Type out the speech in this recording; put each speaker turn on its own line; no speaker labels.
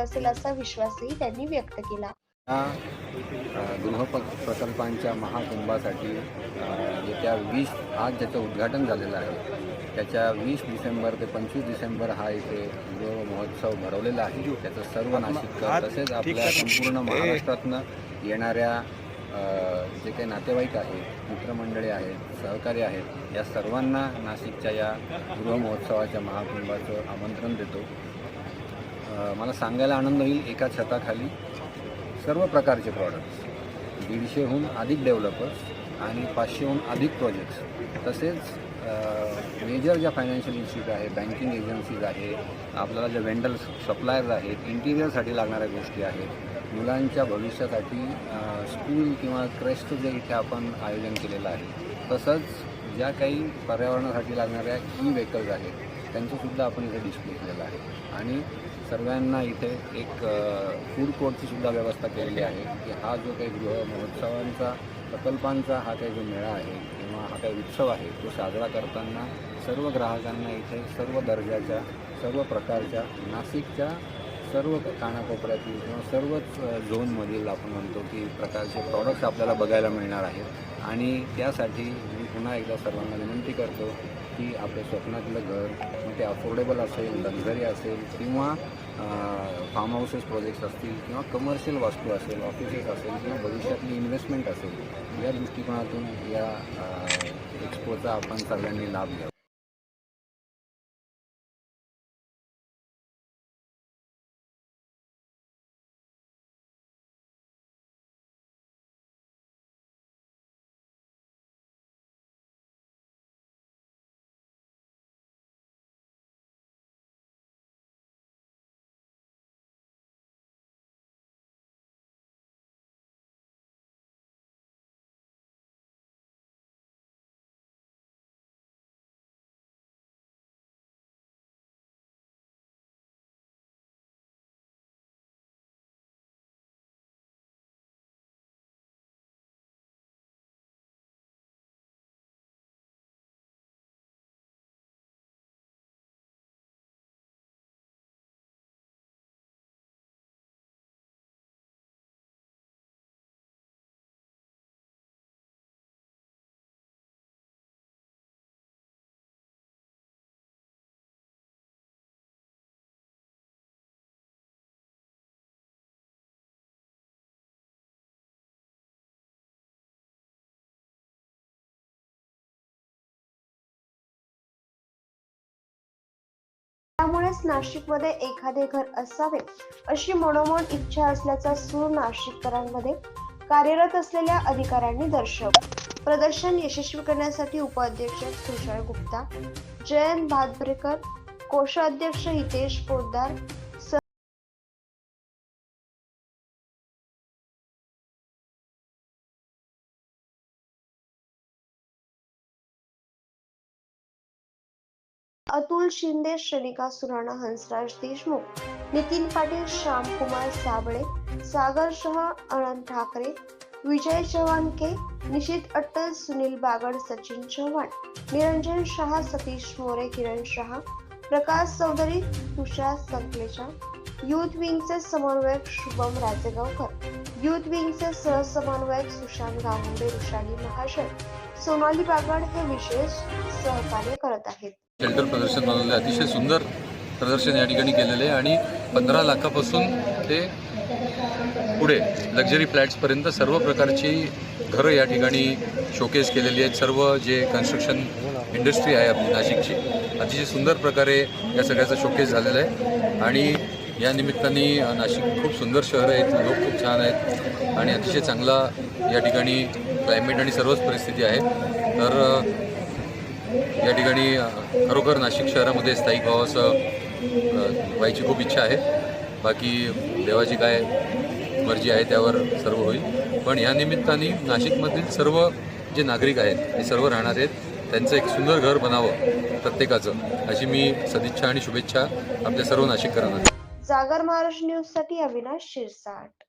असेल असा विश्वासही त्यांनी व्यक्त केला.
गृह प्रकल्पांच्या महाकुंभासाठी येत्या वीस आज ज्याचं उद्घाटन झालेलं आहे त्याच्या वीस डिसेंबर ते पंचवीस डिसेंबर हा इथे गृह महोत्सव भरवलेला आहे. त्याचं सर्व नाशिककर तसेच आपल्या संपूर्ण महाराष्ट्रातनं येणाऱ्या जे काही नातेवाईक आहेत मित्रमंडळी आहेत सहकारी आहेत या सर्वांना नाशिकच्या या गृह महोत्सवाच्या महाकुंभाचं आमंत्रण देतो. मला सांगायला आनंद होईल एका छताखाली सर्व प्रकारचे प्रॉडक्ट्स दीडशेहून अधिक डेव्हलपर्स आणि पाचशेहून अधिक प्रोजेक्ट्स तसेच मेजर ज्या फायनान्शियल इन्स्टिट्यूट आहे बँकिंग एजन्सीज आहे आपल्याला ज्या वेंडल सप्लायर्स आहेत इंटिरियरसाठी लागणाऱ्या गोष्टी आहेत मुलांच्या भविष्यासाठी स्कूल किंवा क्रेस्टचं जे इथे आपण आयोजन केलेलं आहे तसंच ज्या काही पर्यावरणासाठी लागणाऱ्या ई व्हेकल्स आहेत त्यांचंसुद्धा आपण इथे डिस्प्ले केलेलं आहे. आणि सर्वांना इथे एक फूड कोर्टची सुद्धा व्यवस्था केलेली आहे की हा जो काही गृह महोत्सवांचा प्रकल्पांचा हा काही जो मेळा आहे किंवा हा काही उत्सव आहे तो साजरा करताना सर्व ग्राहकांना इथे सर्व दर्जाच्या सर्व प्रकारच्या नाशिकच्या सर्व कानाकोपऱ्यातील किंवा सर्वच झोनमधील आपण म्हणतो की प्रकारचे प्रॉडक्ट्स आपल्याला बघायला मिळणार आहेत. आणि त्यासाठी मी पुन्हा एकदा सर्वांना विनंती करतो की आपलं स्वप्नातलं घर मग ते अफोर्डेबल असेल लक्झरी असेल किंवा फार्म हाऊसेस प्रोजेक्ट्स असतील किंवा कमर्शियल वास्तू असेल ऑफिसेस असेल किंवा भविष्यातली इन्व्हेस्टमेंट असेल या दृष्टिकोनातून या एक्सपोचा आपण सगळ्यांनी लाभ घ्यावा.
त्यामुळेच नाशिकमध्ये एखादे घर असावे अशी मनोमन इच्छा असल्याचा सूर नाशिककरांमध्ये कार्यरत असलेल्या अधिकाऱ्यांनी दर्शवला. प्रदर्शन यशस्वी करण्यासाठी उपाध्यक्ष तुषार गुप्ता जयंत भादब्रेकर कोषाध्यक्ष हितेश पोद्दार अतुल शिंदे श्रेणिका सुराणा हंसराज देशमुख नितीन पाटील श्यामकुमार साबळे सागर शहा अनंत ठाकरे विजय चव्हाण के निशित अट्टल सुनील बागड सचिन चव्हाण निरंजन शहा सतीश मोरे किरण शहा प्रकाश चौधरी तुषार संकलेचा युथ विंगचे समन्वयक शुभम राजेगावकर. युथ विंगचे सहसमन्वयक सुशांत गावंडे ऋषाली महाजन सोनाली बागड हे विशेष सहकार्य करत आहेत.
शेल्टर प्रदर्शन बनवलेलं अतिशय सुंदर प्रदर्शन या ठिकाणी केलेले आहे आणि पंधरा लाखापासून ते पुढे लक्झरी फ्लॅट्सपर्यंत सर्व प्रकारची घरं या ठिकाणी शोकेस केलेली आहेत. सर्व जे कन्स्ट्रक्शन इंडस्ट्री आहे आपली नाशिकची अतिशय सुंदर प्रकारे या सगळ्याचा शोकेस झालेला आहे. आणि या निमित्ताने नाशिक खूप सुंदर शहर आहे लोक खूप छान आहेत आणि अतिशय चांगला या ठिकाणी क्लायमेट आणि सर्वच परिस्थिती आहे तर या ठिकाणी खरोखर नाशिक शहरामध्ये स्थायिक व्हावंसं व्हायची खूप इच्छा आहे. बाकी देवाची काय मर्जी आहे त्यावर सर्व होईल. पण या निमित्ताने नाशिकमधील सर्व जे नागरिक आहेत ते सर्व राहणार आहेत. त्यांचं एक सुंदर घर बनावं प्रत्येकाचं अशी मी सदिच्छा आणि शुभेच्छा आपल्या सर्व नाशिककरांना
जागर महाराष्ट्र न्यूजसाठी अविनाश शिरसाट.